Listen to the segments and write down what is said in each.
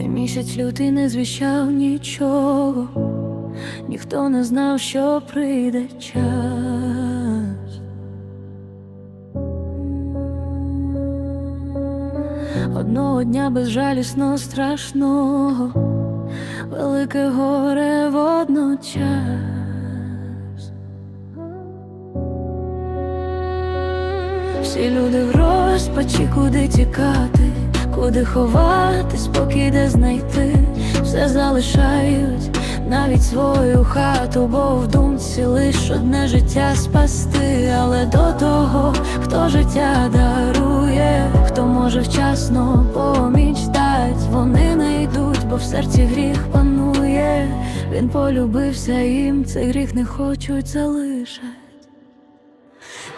Місяць лютий не звіщав нічого, ніхто не знав, що прийде час. Одного дня безжалісно страшного, велике горе водночас. Всі люди в розпачі, куди тікати, куди ховати, спокій де знайти, все залишають, навіть свою хату, бо в думці лиш одне життя спасти, але до того, хто життя дарує, хто може вчасно поміч дать, вони не йдуть, бо в серці гріх панує. Він полюбився їм, цей гріх не хочуть залишать.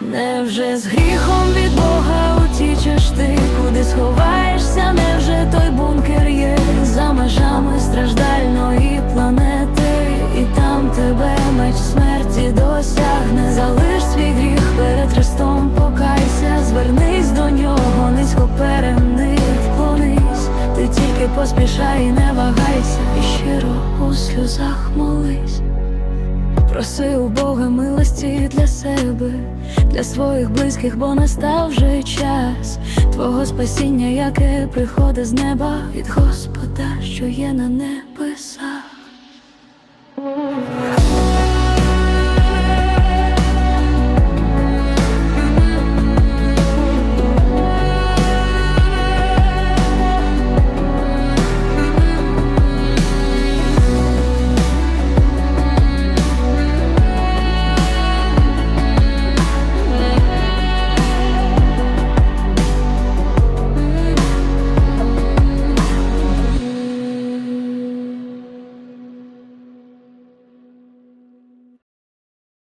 Невже з гріхом від Бога утічеш ти, ти поспішай і не вагайся, і щиро у сльозах молись. Проси у Бога милості для себе, для своїх близьких, бо настав вже час Твого спасіння, яке приходить з неба від Господа, що є на небі.